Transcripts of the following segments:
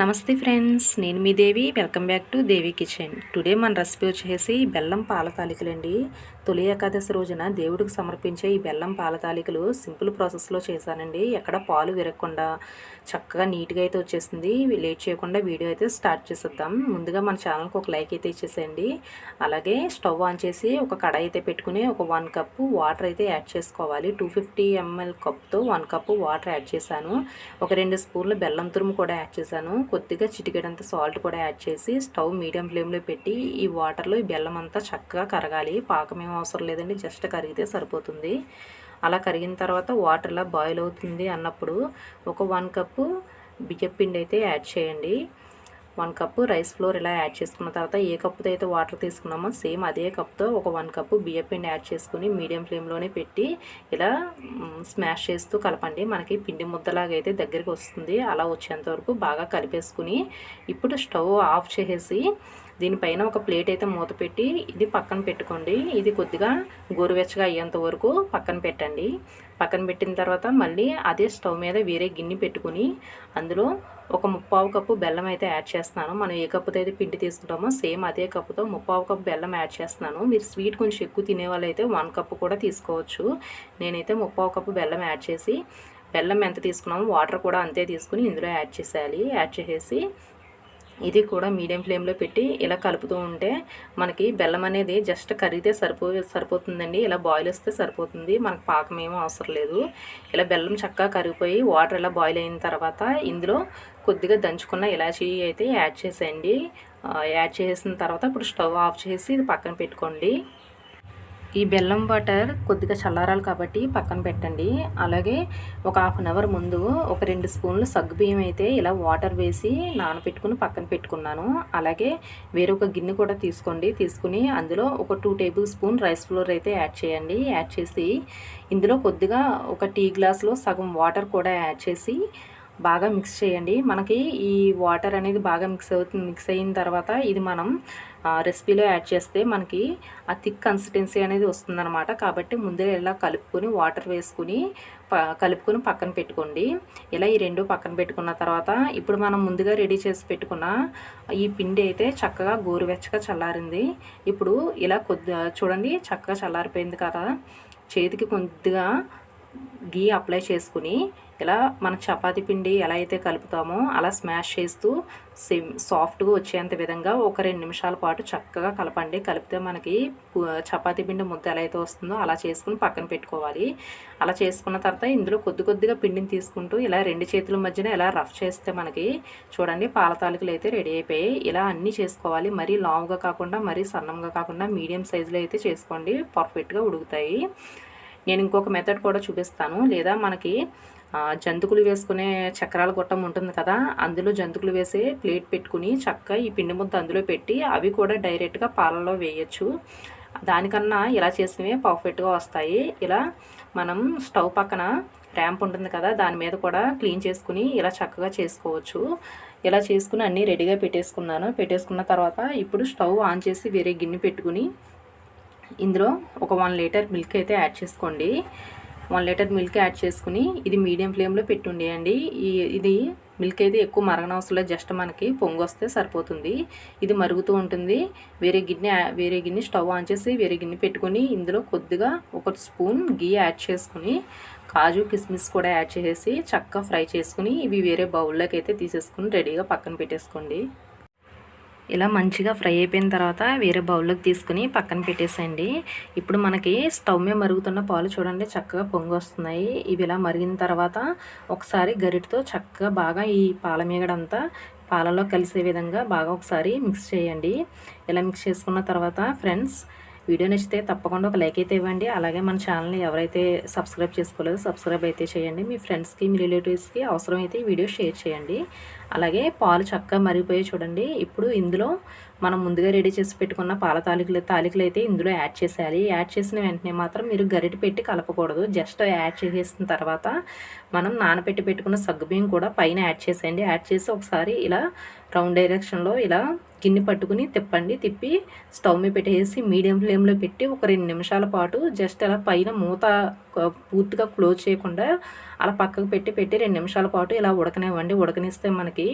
నమస్తే ఫ్రెండ్స్ నేను మీ Devi. Welcome back to Devi kitchen. Today మన రెసిపీ వచ్చేసి బెల్లం పాల తాలికలండి తొలి ఏకాదశి రోజున దేవుడికి సమర్పించే ఈ బెల్లం పాల తాలికలు సింపుల్ ప్రాసెస్లో చేశానండి. ఎక్కడ పాలు విరగకుండా చక్కగా నీట్గా అయితే వచ్చేసింది. లేట్ చేయకుండా వీడియో అయితే స్టార్ట్ చేసేద్దాం. ముందుగా మన ఛానల్కి ఒక లైక్ అయితే ఇచ్చేసేయండి. అలాగే స్టవ్ ఆన్ చేసి ఒక కడాయి అయితే పెట్టుకుని ఒక వన్ కప్పు వాటర్ అయితే యాడ్ చేసుకోవాలి. టూ ఫిఫ్టీ ఎంఎల్ కప్తో వన్ కప్పు వాటర్ యాడ్ చేశాను. ఒక రెండు స్పూన్లు బెల్లం తురుము కూడా యాడ్ చేశాను. కొద్దిగా చిటికెడంత సాల్ట్ కూడా యాడ్ చేసి స్టవ్ మీడియం ఫ్లేమ్లో పెట్టి ఈ వాటర్లో ఈ బెల్లం అంతా చక్కగా కరగాలి. పాకం ఏం అవసరం లేదండి జస్ట్ కరిగితే సరిపోతుంది. అలా కరిగిన తర్వాత వాటర్ ఇలా బాయిల్ అవుతుంది అన్నప్పుడు ఒక వన్ కప్పు బియ్యపిండి అయితే యాడ్ చేయండి. వన్ కప్పు రైస్ ఫ్లోర్ ఇలా యాడ్ చేసుకున్న తర్వాత ఏ కప్పుతో అయితే వాటర్ తీసుకున్నామో సేమ్ అదే కప్తో ఒక వన్ కప్పు బియ్యం పిండి యాడ్ చేసుకుని మీడియం ఫ్లేమ్లోనే పెట్టి ఇలా స్మాష్ చేస్తూ కలపండి. మనకి పిండి ముద్దలాగా అయితే దగ్గరికి వస్తుంది. అలా వచ్చేంత వరకు బాగా కలిపేసుకుని ఇప్పుడు స్టవ్ ఆఫ్ చేసేసి దీనిపైన ఒక ప్లేట్ అయితే మూత పెట్టి ఇది పక్కన పెట్టుకోండి. ఇది కొద్దిగా గోరువెచ్చగా అయ్యేంత వరకు పక్కన పెట్టండి. పక్కన పెట్టిన తర్వాత మళ్ళీ అదే స్టవ్ మీద వేరే గిన్నె పెట్టుకుని అందులో ఒక ముప్పావు కప్పు బెల్లం అయితే యాడ్ చేస్తున్నాను. మనం ఏ కప్పుతో అయితే పిండి తీసుకుంటామో సేమ్ అదే కప్పుతో ముప్పావు కప్పు బెల్లం యాడ్ చేస్తున్నాను. మీరు స్వీట్ కొంచెం ఎక్కువ తినే వాళ్ళైతే వన్ కప్పు కూడా తీసుకోవచ్చు. నేనైతే ముప్పావు కప్పు బెల్లం యాడ్ చేసి బెల్లం ఎంత తీసుకున్నామో వాటర్ కూడా అంతే తీసుకుని ఇందులో యాడ్ చేసేయాలి. యాడ్ చేసేసి ఇది కూడా మీడియం ఫ్లేమ్లో పెట్టి ఇలా కలుపుతూ ఉంటే మనకి బెల్లం అనేది జస్ట్ కరిగితే సరిపో సరిపోతుందండి. ఇలా బాయిల్ వస్తే సరిపోతుంది. మనకు పాకం ఏమీ అవసరం లేదు. ఇలా బెల్లం చక్కగా కరిగిపోయి వాటర్ ఇలా బాయిల్ అయిన తర్వాత ఇందులో కొద్దిగా దంచుకున్న ఇలాచీ అయితే యాడ్ చేసేయండి. యాడ్ చేసిన తర్వాత ఇప్పుడు స్టవ్ ఆఫ్ చేసి ఇది పక్కన పెట్టుకోండి. ఈ బెల్లం వాటర్ కొద్దిగా చల్లారాలి కాబట్టి పక్కన పెట్టండి. అలాగే ఒక హాఫ్ అన్ అవర్ ముందు ఒక రెండు స్పూన్లు సగ్గుబియ్యం అయితే ఇలా వాటర్ వేసి నానబెట్టుకుని పక్కన పెట్టుకున్నాను. అలాగే వేరొక గిన్నె కూడా తీసుకోండి. తీసుకుని అందులో ఒక two tablespoon rice flour అయితే యాడ్ చేయండి. యాడ్ చేసి ఇందులో కొద్దిగా ఒక టీ గ్లాస్లో సగం వాటర్ కూడా యాడ్ చేసి బాగా మిక్స్ చేయండి. మనకి ఈ వాటర్ అనేది బాగా మిక్స్ అవుతుంది మిక్స్ అయిన తర్వాత ఇది మనం రెసిపీలో యాడ్ చేస్తే మనకి ఆ థిక్ కన్సిస్టెన్సీ అనేది వస్తుందన్నమాట. కాబట్టి ముందే ఇలా కలుపుకొని వాటర్ వేసుకుని కలుపుకొని పక్కన పెట్టుకోండి. ఇలా ఈ రెండు పక్కన పెట్టుకున్న తర్వాత ఇప్పుడు మనం ముందుగా రెడీ చేసి పెట్టుకున్న ఈ పిండి అయితే చక్కగా గోరువెచ్చగా చల్లారింది. ఇప్పుడు ఇలా కొద్ది చూడండి చక్కగా చల్లారిపోయింది కదా. చేతికి కొద్దిగా గీ అప్లై చేసుకుని ఇలా మన చపాతీ పిండి ఎలా అయితే కలుపుతామో అలా స్మాష్ చేస్తూ సిమ్ సాఫ్ట్గా వచ్చేంత విధంగా ఒక రెండు నిమిషాల పాటు చక్కగా కలపండి. కలిపితే మనకి చపాతీ పిండి ముద్ద ఎలా అయితే వస్తుందో అలా చేసుకుని పక్కన పెట్టుకోవాలి. అలా చేసుకున్న తర్వాత ఇందులో కొద్ది కొద్దిగా పిండిని తీసుకుంటూ ఇలా రెండు చేతుల మధ్యన ఇలా రఫ్ చేస్తే మనకి చూడండి పాల తాలికలు అయితే రెడీ అయిపోయాయి. ఇలా అన్నీ చేసుకోవాలి. మరీ లాంగ్గా కాకుండా మరీ సన్నంగా కాకుండా మీడియం సైజులో అయితే చేసుకోండి. పర్ఫెక్ట్గా ఉడుకుతాయి. నేను ఇంకొక మెథడ్ కూడా చూపిస్తాను. లేదా మనకి జంతుకులు వేసుకునే చక్రాల గొట్టం ఉంటుంది కదా అందులో జంతుకులు వేసే ప్లేట్ పెట్టుకుని చక్కగా ఈ పిండి ముద్ద అందులో పెట్టి అవి కూడా డైరెక్ట్గా పాలలో వేయచ్చు. దానికన్నా ఇలా చేసినవి పర్ఫెక్ట్గా వస్తాయి. ఇలా మనం స్టవ్ పక్కన ర్యాంప్ ఉంటుంది కదా దాని మీద కూడా క్లీన్ చేసుకుని ఇలా చక్కగా చేసుకోవచ్చు. ఇలా చేసుకుని అన్నీ రెడీగా పెట్టేసుకున్నాను. పెట్టేసుకున్న తర్వాత ఇప్పుడు స్టవ్ ఆన్ చేసి వేరే గిన్నె పెట్టుకుని ఇందులో ఒక వన్ లీటర్ మిల్క్ అయితే యాడ్ చేసుకోండి. వన్ లీటర్ మిల్క్ యాడ్ చేసుకుని ఇది మీడియం ఫ్లేమ్లో పెట్టుండేయండి. ఈ ఇది మిల్క్ అయితే ఎక్కువ మరగనవసరం జస్ట్ మనకి పొంగు వస్తే సరిపోతుంది. ఇది మరుగుతూ ఉంటుంది. వేరే గిన్నె వేరే గిన్నె స్టవ్ ఆన్ చేసి వేరే గిన్నె పెట్టుకొని ఇందులో కొద్దిగా ఒక స్పూన్ గీ యాడ్ చేసుకుని కాజు కిస్మిస్ కూడా యాడ్ చేసేసి చక్కగా ఫ్రై చేసుకుని ఇవి వేరే బౌల్లోకి అయితే తీసేసుకుని రెడీగా పక్కన పెట్టేసుకోండి. ఇలా మంచిగా ఫ్రై అయిపోయిన తర్వాత వేరే బౌల్లోకి తీసుకుని పక్కన పెట్టేసేయండి. ఇప్పుడు మనకి స్టవ్ మీద మరుగుతున్న పాలు చూడండి చక్కగా పొంగి వస్తున్నాయి. ఇవి ఇలా మరిగిన తర్వాత ఒకసారి గరిటతో చక్కగా బాగా ఈ పాల మీగడంతా పాలలో కలిసే విధంగా బాగా ఒకసారి మిక్స్ చేయండి. ఇలా మిక్స్ చేసుకున్న తర్వాత ఫ్రెండ్స్ వీడియో నచ్చితే తప్పకుండా ఒక లైక్ అయితే ఇవ్వండి. అలాగే మన ఛానల్ని ఎవరైతే సబ్స్క్రైబ్ చేసుకోలేదో సబ్స్క్రైబ్ అయితే చేయండి. మీ ఫ్రెండ్స్కి మీ రిలేటివ్స్కి అవసరమైతే ఈ వీడియో షేర్ చేయండి. అలాగే పాలు చక్కగా మరిగిపోయి చూడండి. ఇప్పుడు ఇందులో మనం ముందుగా రెడీ చేసి పెట్టుకున్న పాల తాలికలు తాలికలు అయితే ఇందులో యాడ్ చేసేయాలి. యాడ్ చేసిన వెంటనే మాత్రం మీరు గరిట పెట్టి కలపకూడదు. జస్ట్ యాడ్ చేసేసిన తర్వాత మనం నానబెట్టి పెట్టుకున్న సగ్గుబియ్యం కూడా పైన యాడ్ చేసేయండి. యాడ్ చేసి ఒకసారి ఇలా రౌండ్ డైరెక్షన్లో ఇలా గిన్నె పట్టుకుని తిప్పండి. తిప్పి స్టవ్ మీద పెట్టేసి మీడియం ఫ్లేమ్లో పెట్టి ఒక రెండు నిమిషాల పాటు జస్ట్ అలా పైన మూత పూర్తిగా క్లోజ్ చేయకుండా అలా పక్కకు పెట్టి పెట్టి రెండు నిమిషాల పాటు ఇలా ఉడకనివ్వండి. ఉడకనిస్తే మనకి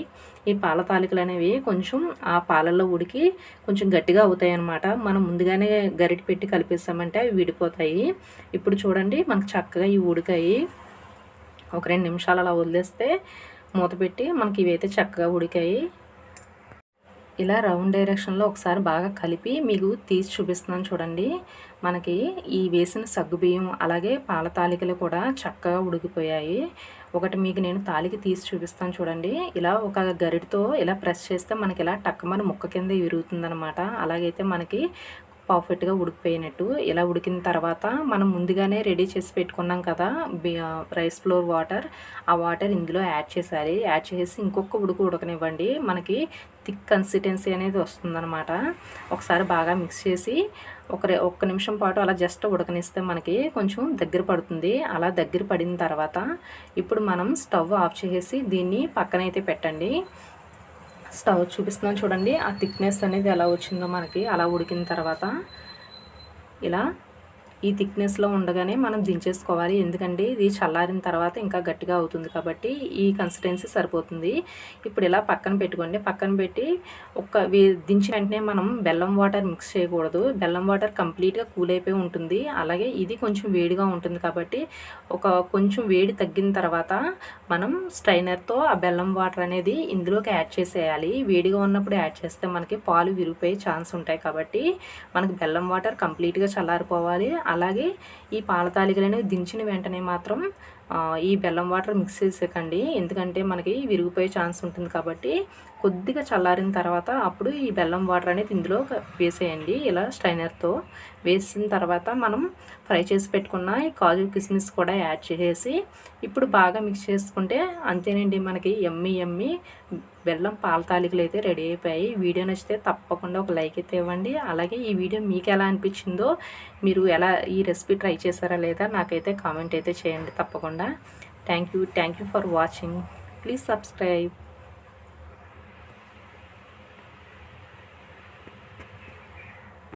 ఈ పాల తాలికలు అనేవి కొంచెం ఆ పాలల్లో ఉడికి కొంచెం గట్టిగా అవుతాయి అన్నమాట మనం ముందుగానే గరిటి పెట్టి కలిపేసామంటే అవి విడిపోతాయి. ఇప్పుడు చూడండి మనకు చక్కగా ఇవి ఉడికాయి. ఒక రెండు నిమిషాలు అలా వదిలేస్తే మూత పెట్టి మనకి ఇవైతే చక్కగా ఉడికాయి. ఇలా రౌండ్ డైరెక్షన్లో ఒకసారి బాగా కలిపి మీకు తీసి చూపిస్తున్నాను చూడండి. మనకి ఈ వేసిన సగ్గుబియ్యం అలాగే పాల తాలికలు కూడా చక్కగా ఉడికిపోయాయి. ఒకటి మీకు నేను తాలికి తీసి చూపిస్తాను చూడండి. ఇలా ఒక గరిటితో ఇలా ప్రెస్ చేస్తే మనకి ఇలా టక్కమని ముక్క కింద విరుగుతుందనమాట అలాగైతే మనకి పర్ఫెక్ట్గా ఉడికిపోయినట్టు. ఇలా ఉడికిన తర్వాత మనం ముందుగానే రెడీ చేసి పెట్టుకున్నాం కదా రైస్ ఫ్లోర్ వాటర్. ఆ వాటర్ ఇందులో యాడ్ చేసాలి. యాడ్ చేసి ఇంకొక ఉడుకు ఉడకనివ్వండి. మనకి థిక్ కన్సిస్టెన్సీ అనేది వస్తుందన్నమాట. ఒకసారి బాగా మిక్స్ చేసి ఒక ఒక్క నిమిషం పాటు అలా జస్ట్ ఉడకనిస్తే మనకి కొంచెం దగ్గర పడుతుంది. అలా దగ్గర పడిన తర్వాత ఇప్పుడు మనం స్టవ్ ఆఫ్ చేసి దీన్ని పక్కనైతే పెట్టండి. స్టవ్ చూపిస్తున్నాను చూడండి. ఆ థిక్నెస్ అనేది ఎలా వచ్చిందో మనకి అలా ఉడికిన తర్వాత ఇలా ఈ థిక్నెస్లో ఉండగానే మనం దించేసుకోవాలి. ఎందుకంటే ఇది చల్లారిన తర్వాత ఇంకా గట్టిగా అవుతుంది కాబట్టి ఈ కన్సిస్టెన్సీ సరిపోతుంది. ఇప్పుడు ఇలా పక్కన పెట్టుకోండి. పక్కన పెట్టి ఒక దించి వెంటనే మనం బెల్లం వాటర్ మిక్స్ చేయకూడదు. బెల్లం వాటర్ కంప్లీట్గా కూల్ అయిపోయి ఉంటుంది. అలాగే ఇది కొంచెం వేడిగా ఉంటుంది కాబట్టి ఒక కొంచెం వేడి తగ్గిన తర్వాత మనం స్ట్రైనర్తో ఆ బెల్లం వాటర్ అనేది ఇందులోకి యాడ్ చేసేయాలి. వేడిగా ఉన్నప్పుడు యాడ్ చేస్తే మనకి పాలు విరిగిపోయే ఛాన్స్ ఉంటాయి కాబట్టి మనకి బెల్లం వాటర్ కంప్లీట్గా చల్లారిపోవాలి. అలాగే ఈ పాల తాలికలను దించిన వెంటనే మాత్రం ఈ బెల్లం వాటర్ మిక్స్ చేసేకండి ఎందుకంటే మనకి విరిగిపోయే ఛాన్స్ ఉంటుంది కాబట్టి కొద్దిగా చల్లారిన తర్వాత అప్పుడు ఈ బెల్లం వాటర్ అనేది ఇందులో వేసేయండి. ఇలా స్ట్రైనర్తో వేసిన తర్వాత మనం ఫ్రై చేసి పెట్టుకున్న ఈ కాజు కిస్మిస్ కూడా యాడ్ చేసేసి ఇప్పుడు బాగా మిక్స్ చేసుకుంటే అంతేనండి మనకి ఎమ్మి ఎమ్మి బెల్లం పాల తాలికలు అయితే రెడీ అయిపోయాయి. వీడియో నచ్చితే తప్పకుండా ఒక లైక్ అయితే ఇవ్వండి. అలాగే ఈ వీడియో మీకు ఎలా అనిపించిందో మీరు ఎలా ఈ రెసిపీ ట్రై చేశారా లేదా నాకైతే కామెంట్ అయితే చేయండి తప్పకుండా. Thank you. Thank you for watching. Please subscribe.